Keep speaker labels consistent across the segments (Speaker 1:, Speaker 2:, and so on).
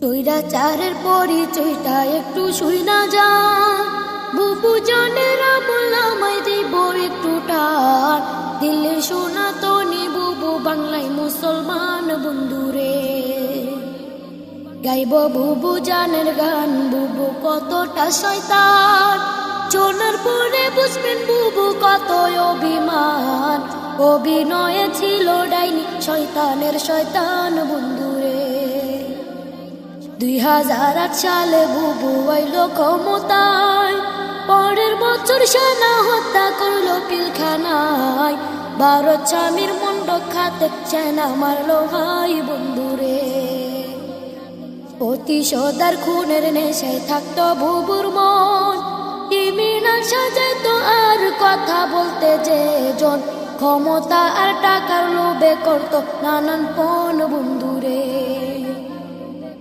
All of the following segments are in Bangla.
Speaker 1: স্বৈরাচারের পরিচয়টা একটু শুই না যা বুবু জানের আমলামাই দিব একটু টার দিল্লির সোনা তনি বুবু বাংলায় মুসলমান বন্ধুরে। গাইব বুবু জানের গান, বুবু কতটা শয়তান। চোনার পরে বুঝবেন বুবু কত অভিমান। অভিনয়ে ছিল ডাইনি, শয়তানের শয়তান বন্ধুরে। দুই হাজার আট সালে বুবু আইল ক্ষমতায়। পরের বছর সেনা হত্যা করল পিলখানায়। ভারত স্বামীর মন্ডক খাতে সেনা মারলো ভাই বন্ধুরে। প্রতিশোধার খুনের নেশায় থাকতো বুবুর মন। ক্রিমিনাল সাজাইতো আর কথা বলতে যে জন। ক্ষমতা আর টাকার লোভে করতো নানান পণ বন্ধুরে।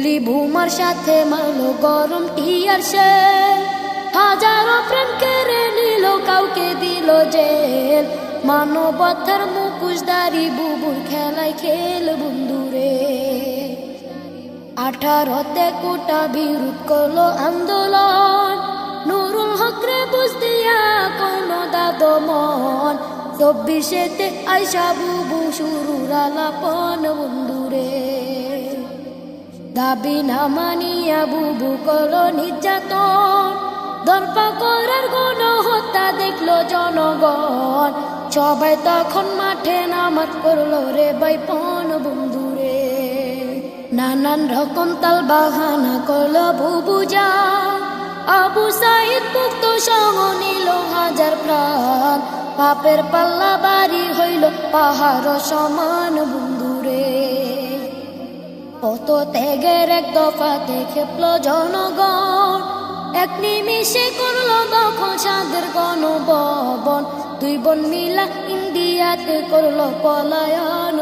Speaker 1: গুলি বোমার সাথে মারলো গরম টিয়ার সে। হাজারো প্রেম কেড়ে নিল, কাউকে দিল জেল। মানবতার মুখোশধারী বুবুর খেলায় খেল বন্ধুরে। আঠারোতে কোটা বিরোধ করল আন্দোলন। নুরুল হকরে বুঝ দিয়া কোনো দাদো মন চব্বিশেতে আইসা বুবু শুরুর আলাপন বন্ধুরে। দাবি না মানিয়া বুবু করল নির্যাতন। দর্পা করার গণ হত্যা দেখল জনগণ। সবাই তখন মাঠে নামাজ করল রে বাইপন বন্ধুরে। নানান রকম তাল বাহানা করল বুবু যা। আবু সাইদ মুক্ত সহ নিল হাজার প্রাণ। পাপের পাল্লা বাড়ি হইল পাহাড় সমান বন্ধুরে। কত ত্যাগের এক দফাতে খেপল জনগণ। এক নিমিষে করল দখল সাদের গণভবন দুই বোন মিলা ইন্ডিয়াতে করল পলায়ন